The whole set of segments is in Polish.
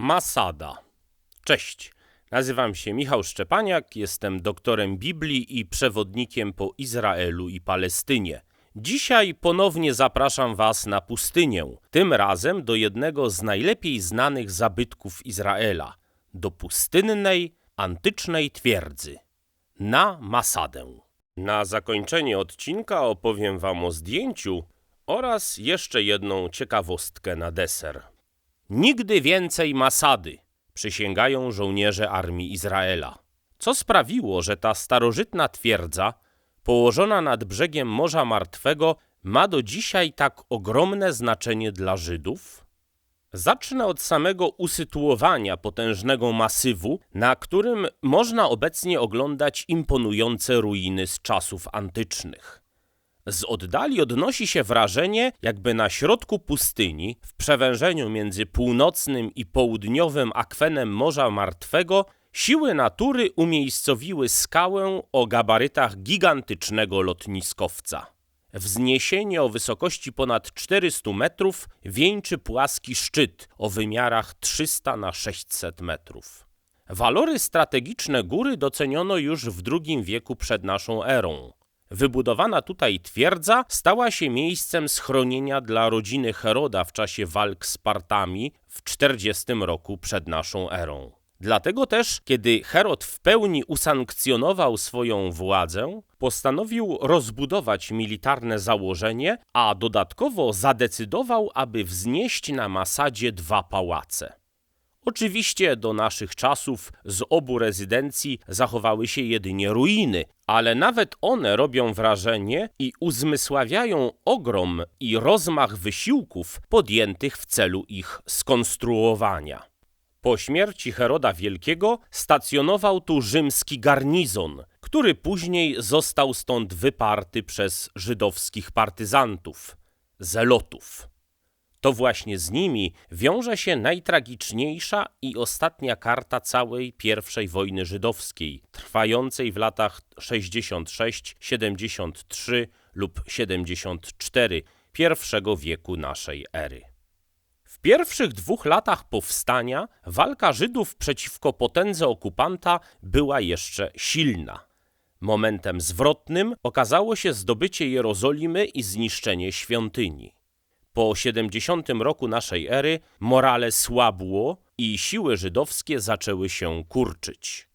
Masada. Cześć. Nazywam się Michał Szczepaniak, jestem doktorem Biblii i przewodnikiem po Izraelu i Palestynie. Dzisiaj ponownie zapraszam Was na pustynię, tym razem do jednego z najlepiej znanych zabytków Izraela do pustynnej, antycznej twierdzy na Masadę. Na zakończenie odcinka opowiem Wam o zdjęciu oraz jeszcze jedną ciekawostkę na deser. Nigdy więcej Masady, przysięgają żołnierze armii Izraela. Co sprawiło, że ta starożytna twierdza, położona nad brzegiem Morza Martwego, ma do dzisiaj tak ogromne znaczenie dla Żydów? Zacznę od samego usytuowania potężnego masywu, na którym można obecnie oglądać imponujące ruiny z czasów antycznych. Z oddali odnosi się wrażenie, jakby na środku pustyni, w przewężeniu między północnym i południowym akwenem Morza Martwego, siły natury umiejscowiły skałę o gabarytach gigantycznego lotniskowca. Wzniesienie o wysokości ponad 400 metrów wieńczy płaski szczyt o wymiarach 300 na 600 metrów. Walory strategiczne góry doceniono już w II wieku przed naszą erą. Wybudowana tutaj twierdza stała się miejscem schronienia dla rodziny Heroda w czasie walk z Partami w 40 roku przed naszą erą. Dlatego też, kiedy Herod w pełni usankcjonował swoją władzę, postanowił rozbudować militarne założenie, a dodatkowo zadecydował, aby wznieść na Masadzie dwa pałace. Oczywiście do naszych czasów z obu rezydencji zachowały się jedynie ruiny, ale nawet one robią wrażenie i uzmysławiają ogrom i rozmach wysiłków podjętych w celu ich skonstruowania. Po śmierci Heroda Wielkiego stacjonował tu rzymski garnizon, który później został stąd wyparty przez żydowskich partyzantów, zelotów. To właśnie z nimi wiąże się najtragiczniejsza i ostatnia karta całej I wojny żydowskiej, trwającej w latach 66, 73 lub 74 pierwszego wieku naszej ery. W pierwszych dwóch latach powstania walka Żydów przeciwko potędze okupanta była jeszcze silna. Momentem zwrotnym okazało się zdobycie Jerozolimy i zniszczenie świątyni. Po 70 roku naszej ery morale słabło i siły żydowskie zaczęły się kurczyć.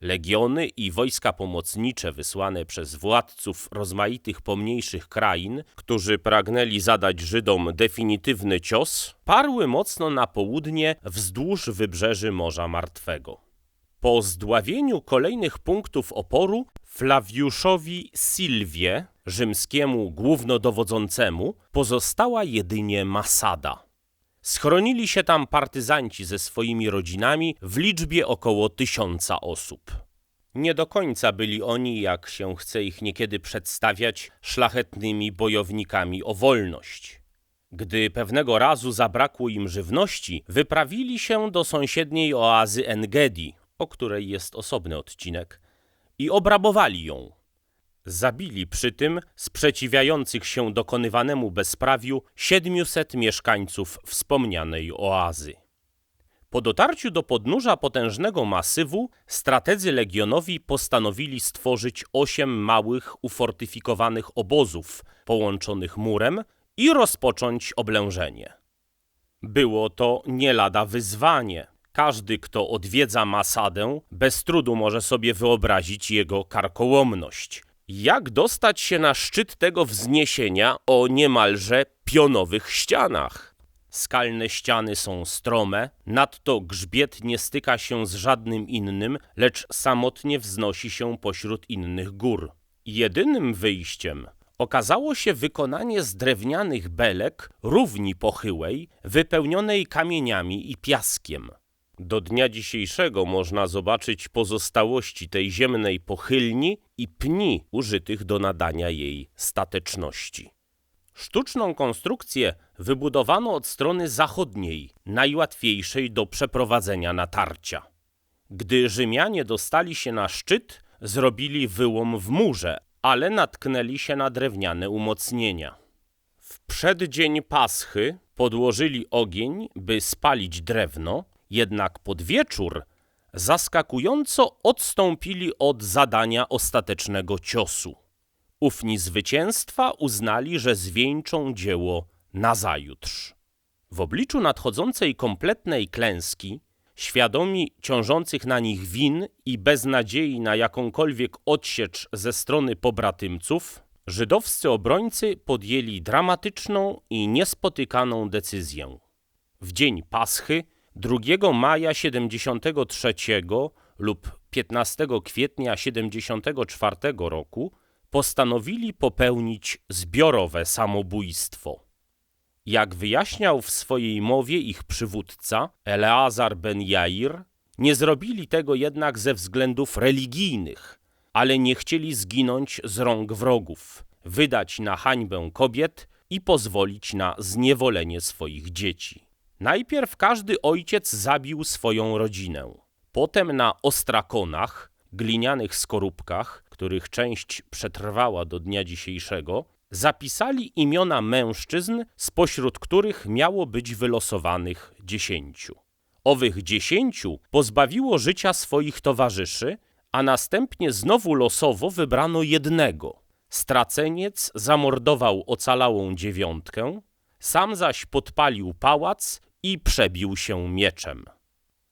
Legiony i wojska pomocnicze wysłane przez władców rozmaitych pomniejszych krain, którzy pragnęli zadać Żydom definitywny cios, parły mocno na południe wzdłuż wybrzeży Morza Martwego. Po zdławieniu kolejnych punktów oporu Flawiuszowi Silwie, rzymskiemu głównodowodzącemu, pozostała jedynie Masada. Schronili się tam partyzanci ze swoimi rodzinami w liczbie około tysiąca osób. Nie do końca byli oni, jak się chce ich niekiedy przedstawiać, szlachetnymi bojownikami o wolność. Gdy pewnego razu zabrakło im żywności, wyprawili się do sąsiedniej oazy Engedi, o której jest osobny odcinek, i obrabowali ją. Zabili przy tym sprzeciwiających się dokonywanemu bezprawiu 700 mieszkańców wspomnianej oazy. Po dotarciu do podnóża potężnego masywu, strategzy legionowi postanowili stworzyć osiem małych, ufortyfikowanych obozów połączonych murem i rozpocząć oblężenie. Było to nie lada wyzwanie. Każdy, kto odwiedza Masadę, bez trudu może sobie wyobrazić jego karkołomność. Jak dostać się na szczyt tego wzniesienia o niemalże pionowych ścianach? Skalne ściany są strome, nadto grzbiet nie styka się z żadnym innym, lecz samotnie wznosi się pośród innych gór. Jedynym wyjściem okazało się wykonanie z drewnianych belek równi pochyłej, wypełnionej kamieniami i piaskiem. Do dnia dzisiejszego można zobaczyć pozostałości tej ziemnej pochylni i pni użytych do nadania jej stateczności. Sztuczną konstrukcję wybudowano od strony zachodniej, najłatwiejszej do przeprowadzenia natarcia. Gdy Rzymianie dostali się na szczyt, zrobili wyłom w murze, ale natknęli się na drewniane umocnienia. W przeddzień Paschy podłożyli ogień, by spalić drewno Jednak pod wieczór zaskakująco odstąpili od zadania ostatecznego ciosu. Ufni zwycięstwa uznali, że zwieńczą dzieło nazajutrz. W obliczu nadchodzącej kompletnej klęski, świadomi ciążących na nich win i bez nadziei na jakąkolwiek odsiecz ze strony pobratymców, żydowscy obrońcy podjęli dramatyczną i niespotykaną decyzję. W dzień Paschy 2 maja 73 lub 15 kwietnia 74 roku postanowili popełnić zbiorowe samobójstwo. Jak wyjaśniał w swojej mowie ich przywódca Eleazar ben Jair, nie zrobili tego jednak ze względów religijnych, ale nie chcieli zginąć z rąk wrogów, wydać na hańbę kobiet i pozwolić na zniewolenie swoich dzieci. Najpierw każdy ojciec zabił swoją rodzinę. Potem na ostrakonach, glinianych skorupkach, których część przetrwała do dnia dzisiejszego, zapisali imiona mężczyzn, spośród których miało być wylosowanych dziesięciu. Owych dziesięciu pozbawiło życia swoich towarzyszy, a następnie znowu losowo wybrano jednego. Straceniec zamordował ocalałą dziewiątkę, sam zaś podpalił pałac i przebił się mieczem.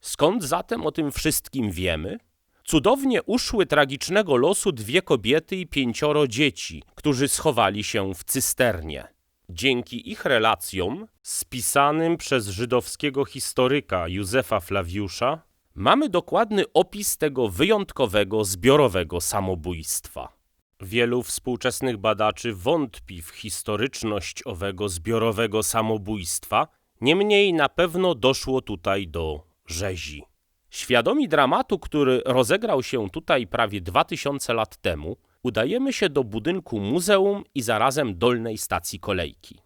Skąd zatem o tym wszystkim wiemy? Cudownie uszły tragicznego losu dwie kobiety i pięcioro dzieci, którzy schowali się w cysternie. Dzięki ich relacjom, spisanym przez żydowskiego historyka Józefa Flawiusza, mamy dokładny opis tego wyjątkowego zbiorowego samobójstwa. Wielu współczesnych badaczy wątpi w historyczność owego zbiorowego samobójstwa, niemniej na pewno doszło tutaj do rzezi. Świadomi dramatu, który rozegrał się tutaj prawie 2000 lat temu, udajemy się do budynku muzeum i zarazem dolnej stacji kolejki.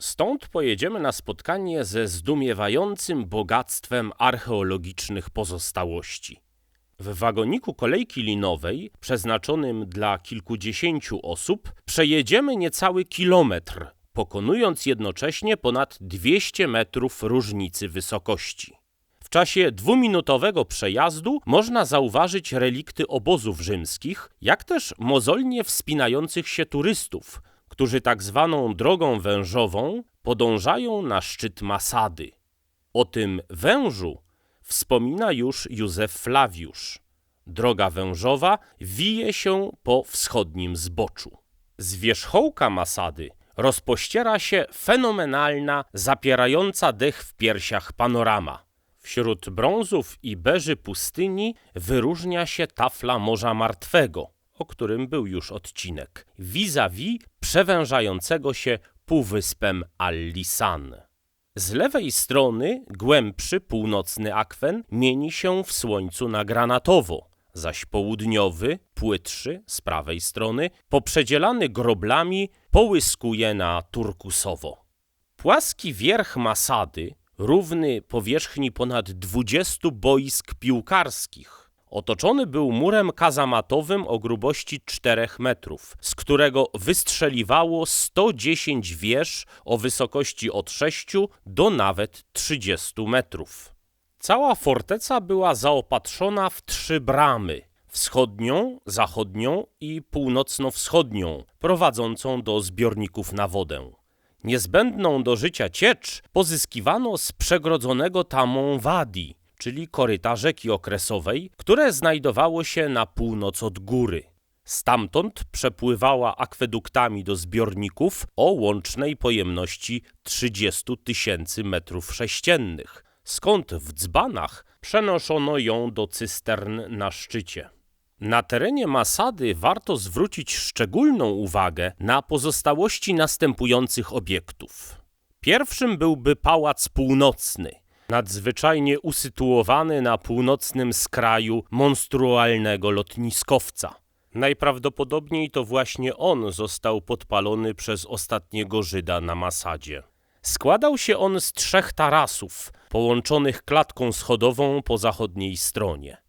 Stąd pojedziemy na spotkanie ze zdumiewającym bogactwem archeologicznych pozostałości. W wagoniku kolejki linowej, przeznaczonym dla kilkudziesięciu osób, przejedziemy niecały kilometr, pokonując jednocześnie ponad 200 metrów różnicy wysokości. W czasie dwuminutowego przejazdu można zauważyć relikty obozów rzymskich, jak też mozolnie wspinających się turystów, którzy tak zwaną drogą wężową podążają na szczyt Masady. O tym wężu wspomina już Józef Flawiusz. Droga wężowa wije się po wschodnim zboczu. Z wierzchołka Masady rozpościera się fenomenalna, zapierająca dech w piersiach panorama. Wśród brązów i beży pustyni wyróżnia się tafla Morza Martwego, o którym był już odcinek, vis-a-vis przewężającego się półwyspem Al-Lisan. Z lewej strony głębszy północny akwen mieni się w słońcu na granatowo, zaś południowy, płytszy z prawej strony, poprzedzielany groblami, połyskuje na turkusowo. Płaski wierch Masady równy powierzchni ponad 20 boisk piłkarskich. Otoczony był murem kazamatowym o grubości 4 metrów, z którego wystrzeliwało 110 wież o wysokości od 6 do nawet 30 metrów. Cała forteca była zaopatrzona w trzy bramy wschodnią, zachodnią i północno-wschodnią, prowadzącą do zbiorników na wodę. Niezbędną do życia ciecz pozyskiwano z przegrodzonego tamą wadi, czyli koryta rzeki okresowej, które znajdowało się na północ od góry. Stamtąd przepływała akweduktami do zbiorników o łącznej pojemności 30 tysięcy metrów sześciennych, skąd w dzbanach przenoszono ją do cystern na szczycie. Na terenie Masady warto zwrócić szczególną uwagę na pozostałości następujących obiektów. Pierwszym byłby Pałac Północny, nadzwyczajnie usytuowany na północnym skraju monstrualnego lotniskowca. Najprawdopodobniej to właśnie on został podpalony przez ostatniego Żyda na Masadzie. Składał się on z trzech tarasów, połączonych klatką schodową po zachodniej stronie.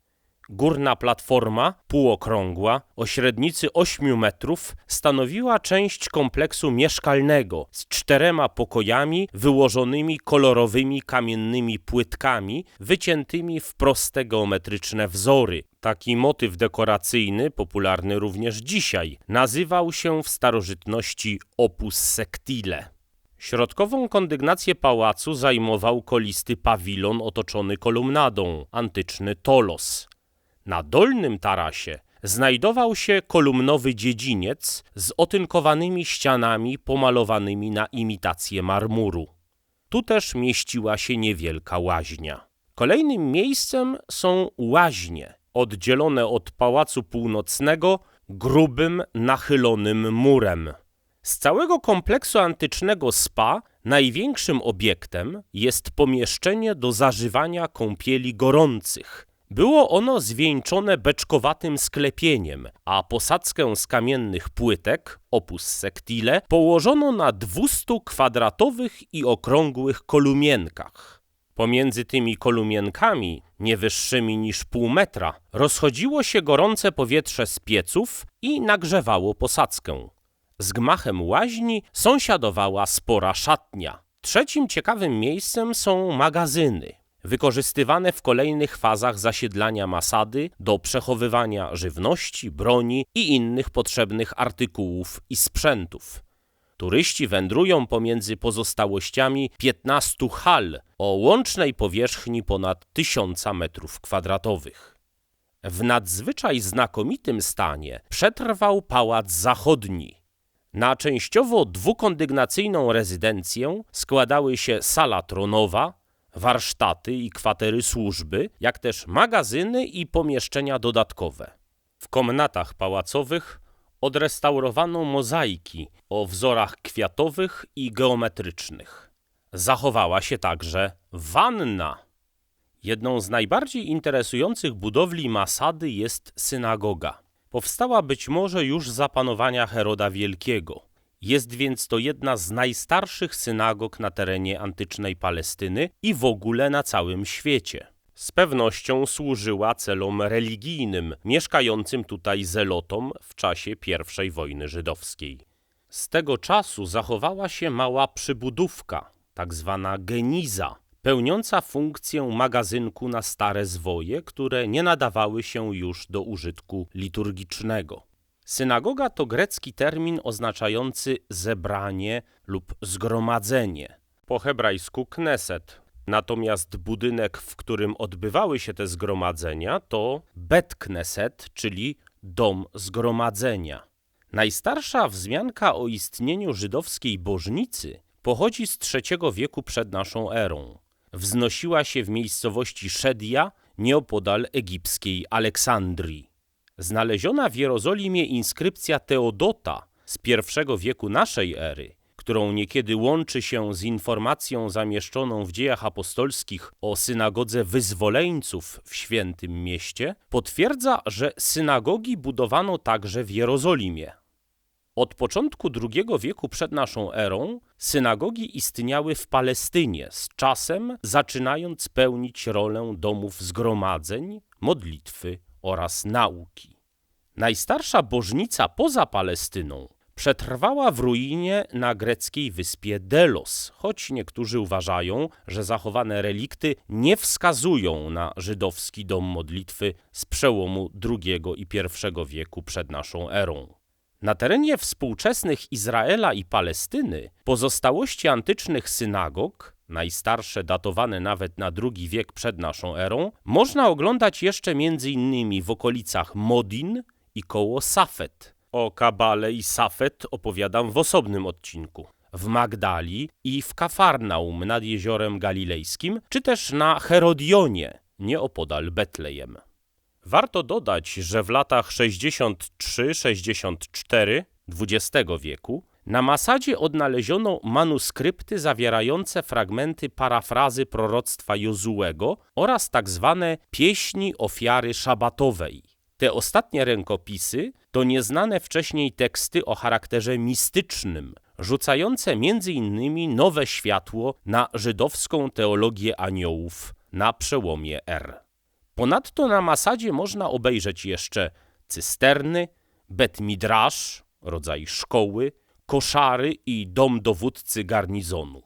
Górna platforma, półokrągła, o średnicy 8 metrów, stanowiła część kompleksu mieszkalnego z czterema pokojami wyłożonymi kolorowymi kamiennymi płytkami wyciętymi w proste geometryczne wzory. Taki motyw dekoracyjny, popularny również dzisiaj, nazywał się w starożytności opus sectile. Środkową kondygnację pałacu zajmował kolisty pawilon otoczony kolumnadą, antyczny tolos. Na dolnym tarasie znajdował się kolumnowy dziedziniec z otynkowanymi ścianami pomalowanymi na imitację marmuru. Tu też mieściła się niewielka łaźnia. Kolejnym miejscem są łaźnie, oddzielone od pałacu północnego grubym, nachylonym murem. Z całego kompleksu antycznego spa największym obiektem jest pomieszczenie do zażywania kąpieli gorących. Było ono zwieńczone beczkowatym sklepieniem, a posadzkę z kamiennych płytek, opus sectile, położono na 200 kwadratowych i okrągłych kolumienkach. Pomiędzy tymi kolumienkami, nie wyższymi niż pół metra, rozchodziło się gorące powietrze z pieców i nagrzewało posadzkę. Z gmachem łaźni sąsiadowała spora szatnia. Trzecim ciekawym miejscem są magazyny, wykorzystywane w kolejnych fazach zasiedlania Masady do przechowywania żywności, broni i innych potrzebnych artykułów i sprzętów. Turyści wędrują pomiędzy pozostałościami 15 hal o łącznej powierzchni ponad 1000 metrów kwadratowych. W nadzwyczaj znakomitym stanie przetrwał Pałac Zachodni, na częściowo dwukondygnacyjną rezydencję składały się sala tronowa, warsztaty i kwatery służby, jak też magazyny i pomieszczenia dodatkowe. W komnatach pałacowych odrestaurowano mozaiki o wzorach kwiatowych i geometrycznych. Zachowała się także wanna. Jedną z najbardziej interesujących budowli Masady jest synagoga. Powstała być może już za panowania Heroda Wielkiego. Jest więc to jedna z najstarszych synagog na terenie antycznej Palestyny i w ogóle na całym świecie. Z pewnością służyła celom religijnym, mieszkającym tutaj zelotom w czasie I wojny żydowskiej. Z tego czasu zachowała się mała przybudówka, tak zwana geniza, pełniąca funkcję magazynku na stare zwoje, które nie nadawały się już do użytku liturgicznego. Synagoga to grecki termin oznaczający zebranie lub zgromadzenie. Po hebrajsku kneset. Natomiast budynek, w którym odbywały się te zgromadzenia, to bet kneset, czyli dom zgromadzenia. Najstarsza wzmianka o istnieniu żydowskiej bożnicy pochodzi z III wieku przed naszą erą wznosiła się w miejscowości Szedia, nieopodal egipskiej Aleksandrii. Znaleziona w Jerozolimie inskrypcja Teodota z I wieku naszej ery, którą niekiedy łączy się z informacją zamieszczoną w dziejach apostolskich o synagodze wyzwoleńców w świętym mieście, potwierdza, że synagogi budowano także w Jerozolimie. Od początku II wieku przed naszą erą synagogi istniały w Palestynie, z czasem zaczynając pełnić rolę domów zgromadzeń, modlitwy oraz nauki. Najstarsza bożnica poza Palestyną przetrwała w ruinie na greckiej wyspie Delos, choć niektórzy uważają, że zachowane relikty nie wskazują na żydowski dom modlitwy z przełomu II i I wieku przed naszą erą. Na terenie współczesnych Izraela i Palestyny pozostałości antycznych synagog, najstarsze datowane nawet na II wiek przed naszą erą, można oglądać jeszcze m.in. w okolicach Modin i koło Safet. O Kabale i Safet opowiadam w osobnym odcinku. W Magdali i w Kafarnaum nad jeziorem galilejskim, czy też na Herodionie, nieopodal Betlejem. Warto dodać, że w latach 63-64 XX wieku na Masadzie odnaleziono manuskrypty zawierające fragmenty parafrazy proroctwa Jozułego oraz tak zwane pieśni ofiary szabatowej. Te ostatnie rękopisy to nieznane wcześniej teksty o charakterze mistycznym, rzucające innymi nowe światło na żydowską teologię aniołów na przełomie R. Ponadto na Masadzie można obejrzeć jeszcze cysterny, bet midrasz, rodzaj szkoły, koszary i dom dowódcy garnizonu.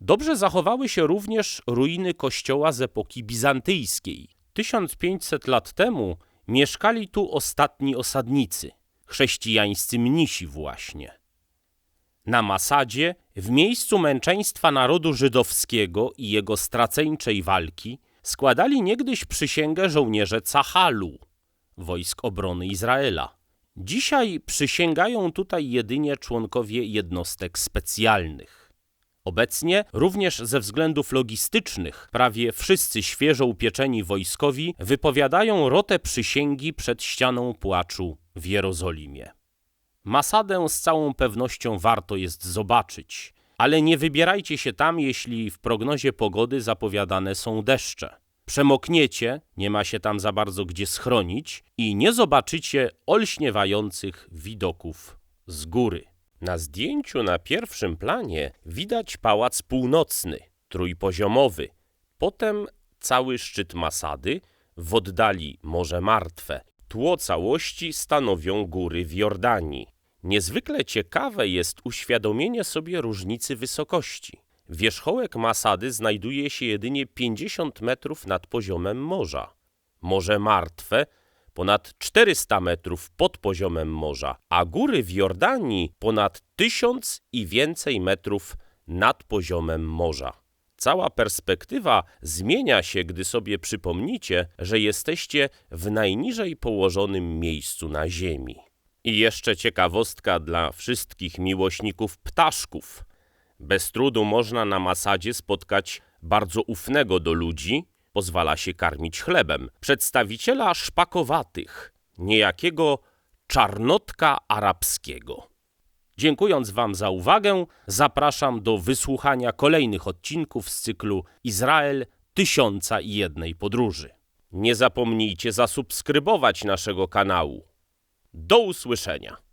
Dobrze zachowały się również ruiny kościoła z epoki bizantyjskiej. 1500 lat temu mieszkali tu ostatni osadnicy, chrześcijańscy mnisi właśnie. Na Masadzie, w miejscu męczeństwa narodu żydowskiego i jego straceńczej walki, składali niegdyś przysięgę żołnierze Cahalu, wojsk obrony Izraela. Dzisiaj przysięgają tutaj jedynie członkowie jednostek specjalnych. Obecnie, również ze względów logistycznych, prawie wszyscy świeżo upieczeni wojskowi wypowiadają rotę przysięgi przed ścianą płaczu w Jerozolimie. Masadę z całą pewnością warto jest zobaczyć, ale nie wybierajcie się tam, jeśli w prognozie pogody zapowiadane są deszcze. Przemokniecie, nie ma się tam za bardzo gdzie schronić i nie zobaczycie olśniewających widoków z góry. Na zdjęciu na pierwszym planie widać pałac północny, trójpoziomowy, potem cały szczyt Masady, w oddali Morze Martwe. Tło całości stanowią góry w Jordanii. Niezwykle ciekawe jest uświadomienie sobie różnicy wysokości. Wierzchołek Masady znajduje się jedynie 50 metrów nad poziomem morza. Morze Martwe ponad 400 metrów pod poziomem morza, a góry w Jordanii ponad 1000 i więcej metrów nad poziomem morza. Cała perspektywa zmienia się, gdy sobie przypomnicie, że jesteście w najniżej położonym miejscu na Ziemi. I jeszcze ciekawostka dla wszystkich miłośników ptaszków. Bez trudu można na masadzie spotkać bardzo ufnego do ludzi, pozwala się karmić chlebem, przedstawiciela szpakowatych, niejakiego czarnotka arabskiego. Dziękując Wam za uwagę, zapraszam do wysłuchania kolejnych odcinków z cyklu Izrael Tysiąca i Jednej Podróży. Nie zapomnijcie zasubskrybować naszego kanału. Do usłyszenia.